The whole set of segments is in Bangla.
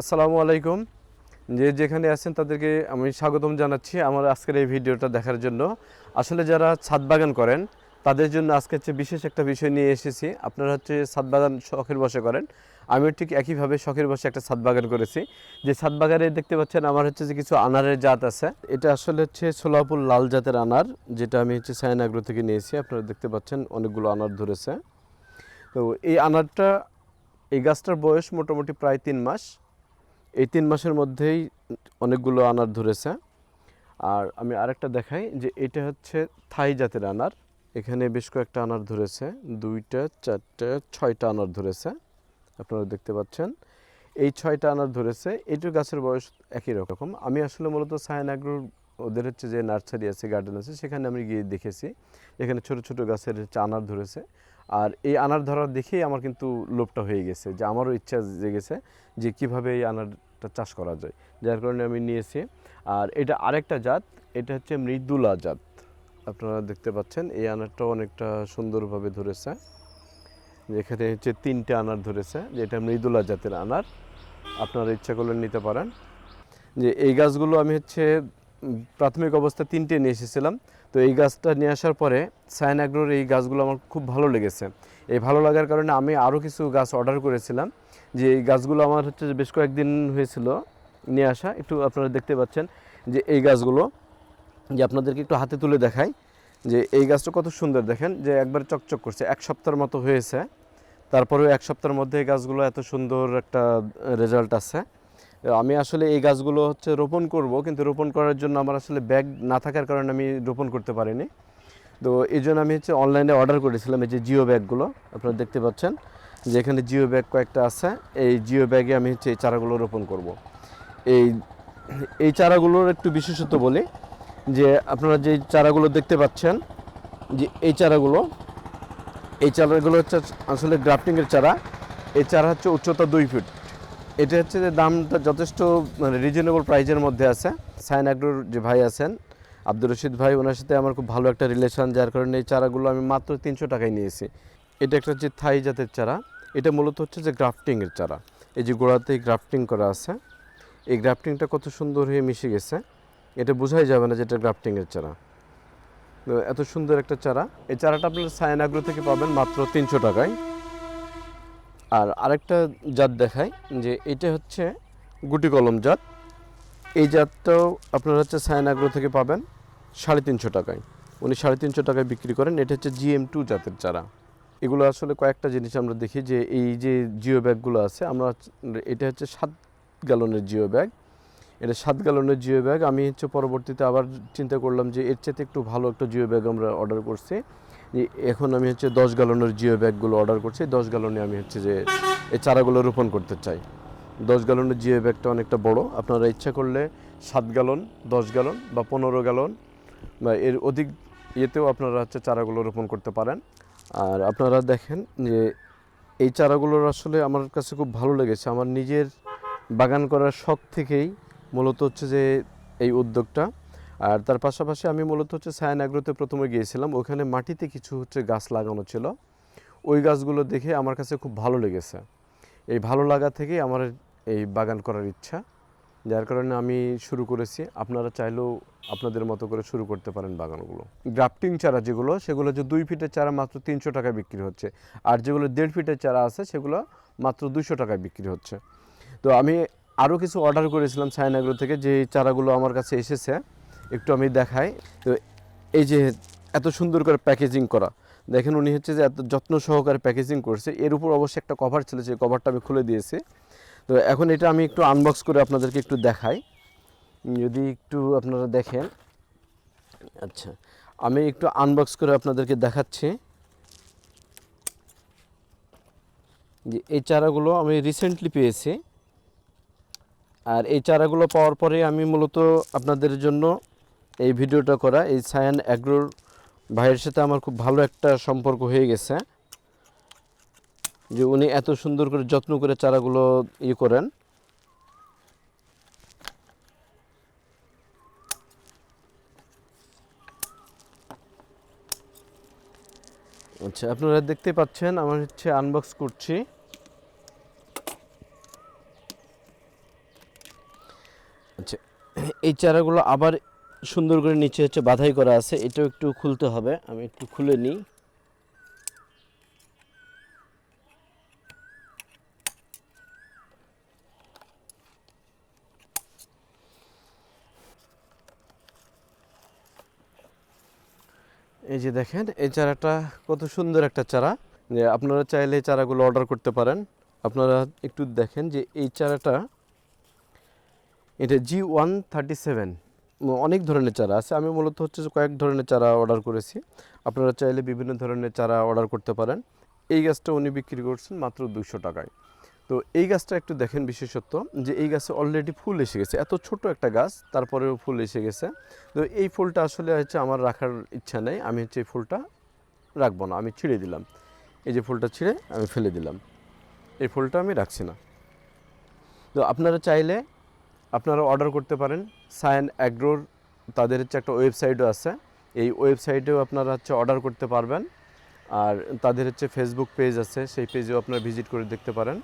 আসসালামু আলাইকুম। যে যেখানে আছেন তাদেরকে আমি স্বাগতম জানাচ্ছি আমার আজকের এই ভিডিওটা দেখার জন্য। আসলে যারা ছাদ বাগান করেন, তাদের জন্য আজকে হচ্ছে বিশেষ একটা বিষয় নিয়ে এসেছি। আপনারা হচ্ছে ছাদ বাগান শখের বসে করেন। আমিও ঠিক একইভাবে শখের বসে একটা ছাদ বাগান করেছি। যে ছাদ বাগানে দেখতে পাচ্ছেন আমার হচ্ছে যে কিছু আনারের জাত আছে। এটা আসলে হচ্ছে সোলাপুর লাল জাতের আনার, যেটা আমি হচ্ছে সায়নাগ্রো থেকে নিয়েছি। আপনারা দেখতে পাচ্ছেন অনেকগুলো আনার ধরেছে। তো এই আনারটা, এই গাছটার বয়স মোটামুটি প্রায় তিন মাস। এই তিন মাসের মধ্যেই অনেকগুলো আনার ধরেছে। আর আমি আরেকটা দেখাই যে এটা হচ্ছে থাই জাতের আনার। এখানে বেশ কয়েকটা আনার ধরেছে, দুইটা, চারটা, ছয়টা আনার ধরেছে। আপনারা দেখতে পাচ্ছেন, এই ছয়টা আনার ধরেছে। এইটুকু গাছের বয়স একই রকম। আমি আসলে মূলত সায়নাগ্রুর ওদের হচ্ছে যে নার্সারি আছে, গার্ডেন আছে, সেখানে আমি গিয়ে দেখেছি। এখানে ছোট ছোট গাছের হচ্ছে আনার ধরেছে। আর এই আনার ধরার দেখেই আমার কিন্তু লোভটা হয়ে গেছে, যে আমারও ইচ্ছা জেগেছে যে কীভাবে এই আনারটা চাষ করা যায়। যার কারণে আমি নিয়েছি। আর এটা আরেকটা জাত, এটা হচ্ছে মৃদুলা জাত। আপনারা দেখতে পাচ্ছেন, এই আনারটাও অনেকটা সুন্দরভাবে ধরেছে। এখানে হচ্ছে তিনটে আনার ধরেছে যেটা মৃদুলা জাতের আনার। আপনারা ইচ্ছা করলে নিতে পারেন। যে এই গাছগুলো আমি হচ্ছে প্রাথমিক অবস্থা তিনটে নিয়ে এসেছিলাম। তো এই গাছটা নিয়ে আসার পরে সায়ান অ্যাগ্রোর এই গাছগুলো আমার খুব ভালো লেগেছে। এই ভালো লাগার কারণে আমি আরও কিছু গাছ অর্ডার করেছিলাম। যে এই গাছগুলো আমার হচ্ছে বেশ কয়েকদিন হয়েছিল নিয়ে আসা, একটু আপনারা দেখতে পাচ্ছেন যে এই গাছগুলো, যে আপনাদেরকে একটু হাতে তুলে দেখাই, যে এই গাছটা কত সুন্দর দেখেন, যে একবার চকচক করছে, এক সপ্তাহের মতো হয়েছে, তারপরেও এক সপ্তাহের মধ্যে এই গাছগুলো এত সুন্দর একটা রেজাল্ট আছে। আমি আসলে এই গাছগুলো হচ্ছে রোপণ করব, কিন্তু রোপণ করার জন্য আমার আসলে ব্যাগ না থাকার কারণে আমি রোপণ করতে পারিনি। তো এই জন্য আমি হচ্ছে অনলাইনে অর্ডার করেছিলাম, এই যে জিও ব্যাগগুলো, আপনারা দেখতে পাচ্ছেন। যে এখানে জিও ব্যাগ কয়েকটা আছে, এই জিও ব্যাগে আমি হচ্ছে এই চারাগুলো রোপণ করব। এই এই চারাগুলোর একটু বিশেষত্ব বলি, যে আপনারা যে চারাগুলো দেখতে পাচ্ছেন, যে এই চারাগুলো এই চারাগুলো হচ্ছে আসলে গ্রাফটিংয়ের চারা, এই চারা হচ্ছে উচ্চতা দুই ফিট। এটা হচ্ছে যে দামটা যথেষ্ট মানে রিজনেবল প্রাইজের মধ্যে আছে। সাইন অ্যাগ্রোর যে ভাই আছেন, আব্দুর রশিদ ভাই, ওনার সাথে আমার খুব ভালো একটা রিলেশন যার কারণে এই চারাগুলো আমি মাত্র তিনশো টাকায় নিয়েছি। এটা একটা হচ্ছে থাই জাতের চারা। এটা মূলত হচ্ছে যে গ্রাফটিংয়ের চারা। এই যে গোড়াতে গ্রাফটিং করা আছে, এই গ্রাফটিংটা কত সুন্দর হয়ে মিশে গেছে। এটা বোঝাই যাবে না যে এটা গ্রাফটিংয়ের চারা। এত সুন্দর একটা চারা। এই চারাটা আপনারা সায়ন আগ্রো থেকে পাবেন মাত্র তিনশো টাকায়। আর আরেকটা জাত দেখাই যে এটা হচ্ছে গুটি কলম জাত। এই জাতটাও আপনারা হচ্ছে সায়ন আগ্রো থেকে পাবেন সাড়ে তিনশো টাকায়। উনি সাড়ে তিনশো টাকায় বিক্রি করেন। এটা হচ্ছে জিএম টু জাতের চারা। এগুলো আসলে কয়েকটা জিনিস আমরা দেখি যে এই যে জিও ব্যাগগুলো আছে, আমরা এটা হচ্ছে সাত গ্যালনের জিও ব্যাগ। এটা সাত গ্যালনের জিও ব্যাগ। আমি হচ্ছে পরবর্তীতে আবার চিন্তা করলাম যে এর চাইতে একটু ভালো একটা জিও ব্যাগ আমরা অর্ডার করছি। এখন আমি হচ্ছে দশ গ্যালনের জিও ব্যাগগুলো অর্ডার করছি। দশ গ্যালনে আমি হচ্ছে যে এই চারাগুলো রোপণ করতে চাই। দশ গ্যালনের জিও ব্যাগটা অনেকটা বড়। আপনারা ইচ্ছা করলে সাত গ্যালন, দশ গ্যালন বা পনেরো গ্যালন বা এর অধিক ইয়েতেও আপনারা হচ্ছে চারাগুলো রোপণ করতে পারেন। আর আপনারা দেখেন যে এই চারাগুলোর আসলে আমার কাছে খুব ভালো লেগেছে। আমার নিজের বাগান করার শখ থেকেই মূলত হচ্ছে যে এই উদ্যোগটা। আর তার পাশাপাশি আমি মূলত হচ্ছে সায়ান প্রথমে গিয়েছিলাম। ওখানে মাটিতে কিছু হচ্ছে গাছ লাগানো ছিল। ওই গাছগুলো দেখে আমার কাছে খুব ভালো লেগেছে। এই ভালো লাগা থেকেই আমার এই বাগান করার ইচ্ছা। যার কারণে আমি শুরু করেছি। আপনারা চাইলেও আপনাদের মতো করে শুরু করতে পারেন বাগানগুলো। গ্রাফটিং চারা যেগুলো, সেগুলো যে দুই ফিটের চারা মাত্র তিনশো টাকায় বিক্রি হচ্ছে। আর যেগুলো দেড় ফিটের চারা আছে, সেগুলো মাত্র দুশো টাকায় বিক্রি হচ্ছে। তো আমি আরও কিছু অর্ডার করেছিলাম সায়নাগ্রো থেকে, যে চারাগুলো আমার কাছে এসেছে, একটু আমি দেখাই। তো এই যে এত সুন্দর করে প্যাকেজিং করা, দেখেন উনি হচ্ছে যে এত যত্ন সহকারে প্যাকেজিং করছে। এর উপর অবশ্যই একটা কভার ছিল, সেই কভারটা আমি খুলে দিয়েছি। তো এখন এটা আমি একটু আনবক্স করে আপনাদেরকে একটু দেখাই। যদি একটু আপনারা দেখেন আচ্ছা আমি একটু আনবক্স করে আপনাদেরকে দেখাচ্ছি। যে এই চারাগুলো আমি রিসেন্টলি পেয়েছি। আর এই চারাগুলো পাওয়ার পরে আমি মূলত আপনাদের জন্য এই ভিডিওটা করা। এই সায়ান অ্যাগ্রোর ভাইয়ের সাথে আমার খুব ভালো একটা সম্পর্ক হয়ে গেছে। যে উনি এত সুন্দর করে যত্ন করে চারাগুলো ইয়ে করেন। আচ্ছা আপনারা দেখতে পাচ্ছেন, আমার হচ্ছে আনবক্স করছি। আচ্ছা এই চারাগুলো আবার সুন্দর করে নিচে হচ্ছে বাধাই করা আছে, এটাও একটু খুলতে হবে, আমি একটু খুলে নিই। এই যে দেখেন, এই চারাটা কত সুন্দর একটা চারা। যে আপনারা চাইলে চারাগুলো অর্ডার করতে পারেন। আপনারা একটু দেখেন যে এই চারাটা, এটা জি ওয়ান থার্টি সেভেন অনেক ধরনের চারা আছে। আমি মূলত হচ্ছে কয়েক ধরনের চারা অর্ডার করেছি। আপনারা চাইলে বিভিন্ন ধরনের চারা অর্ডার করতে পারেন। এই গাছটা উনি বিক্রি করছেন মাত্র দুশো টাকায়। তো এই গাছটা একটু দেখেন বিশেষত্ব, যে এই গাছে অলরেডি ফুল এসে গেছে। এত ছোট একটা গাছ, তারপরেও ফুল এসে গেছে। তো এই ফুলটা আসলে হচ্ছে আমার রাখার ইচ্ছা নেই। আমি হচ্ছে এই ফুলটা রাখব না, আমি ছিঁড়ে দিলাম। এই যে ফুলটা ছিঁড়ে আমি ফেলে দিলাম। এই ফুলটা আমি রাখছি না। তো আপনারা চাইলে আপনারা অর্ডার করতে পারেন। সায়েন অ্যাগ্রোর তাদের হচ্ছে একটা ওয়েবসাইটও আছে। এই ওয়েবসাইটেও আপনারা হচ্ছে অর্ডার করতে পারবেন। আর তাদের হচ্ছে ফেসবুক পেজ আছে, সেই পেজেও আপনারা ভিজিট করে দেখতে পারেন।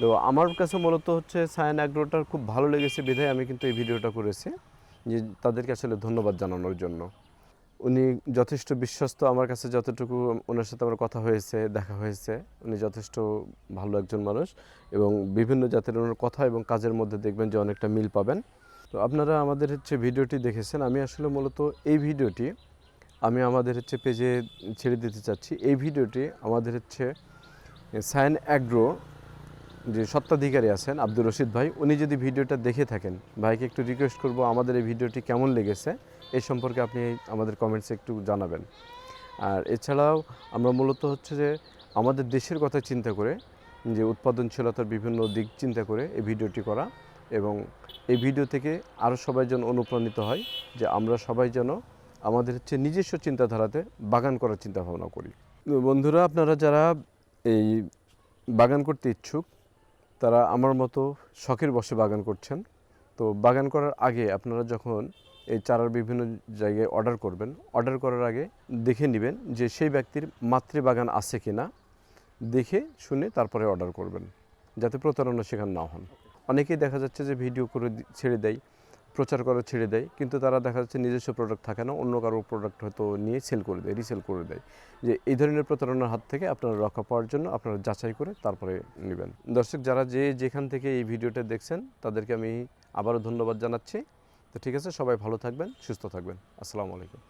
তো আমার কাছে মূলত হচ্ছে সায়েন অ্যাগ্রোটার খুব ভালো লেগেছে বিধায় আমি কিন্তু এই ভিডিওটা করেছি, যে তাদেরকে আসলে ধন্যবাদ জানানোর জন্য। উনি যথেষ্ট বিশ্বস্ত, আমার কাছে যতটুকু ওনার সাথে আমার কথা হয়েছে, দেখা হয়েছে, উনি যথেষ্ট ভালো একজন মানুষ এবং বিভিন্ন জাতের ওনার কথা এবং কাজের মধ্যে দেখবেন যে অনেকটা মিল পাবেন। তো আপনারা আমাদের হচ্ছে ভিডিওটি দেখেছেন, আমি আসলে মূলত এই ভিডিওটি আমি আমাদের হচ্ছে পেজে ছেড়ে দিতে চাচ্ছি। এই ভিডিওটি আমাদের হচ্ছে সায়েন অ্যাগ্রো যে সত্ত্বাধিকারী আছেন আব্দুর রশিদ ভাই, উনি যদি ভিডিওটা দেখে থাকেন, ভাইকে একটু রিকোয়েস্ট করব আমাদের এই ভিডিওটি কেমন লেগেছে এই সম্পর্কে আপনি আমাদের কমেন্টসে একটু জানাবেন। আর এছাড়াও আমরা মূলত হচ্ছে যে আমাদের দেশের কথা চিন্তা করে, যে উৎপাদনশীলতার বিভিন্ন দিক চিন্তা করে এই ভিডিওটি করা এবং এই ভিডিও থেকে আরও সবাই যেন অনুপ্রাণিত হয়, যে আমরা সবাই যেন আমাদের হচ্ছে নিজস্ব চিন্তাধারাতে বাগান করার চিন্তা ভাবনা করি বন্ধুরা, আপনারা যারা এই বাগান করতে ইচ্ছুক তারা আমার মতো শখের বসে বাগান করছেন। তো বাগান করার আগে আপনারা যখন এই চারার বিভিন্ন জায়গায় অর্ডার করবেন অর্ডার করার আগে দেখে নেবেন যে সেই ব্যক্তির মাতৃবাগান আছে কি না দেখে শুনে তারপরে অর্ডার করবেন, যাতে প্রতারণা সেখানে না হন। অনেকেই দেখা যাচ্ছে যে ভিডিও করে ছেড়ে দেয়। প্রচার করে ছেড়ে দেয়। কিন্তু তারা দেখা যাচ্ছে নিজস্ব প্রোডাক্ট থাকে না, অন্য কারও প্রোডাক্ট হয়তো নিয়ে সেল করে দেয় রিসেল করে দেয়। যে এই ধরনের প্রতারণার হাত থেকে আপনারা রক্ষা পাওয়ার জন্য আপনারা যাচাই করে তারপরে নেবেন। দর্শক, যারা যে যেখান থেকে এই ভিডিওটা দেখছেন, তাদেরকে আমি আবারও ধন্যবাদ জানাচ্ছি। তো ঠিক আছে, সবাই ভালো থাকবেন, সুস্থ থাকবেন। আসসালামু আলাইকুম।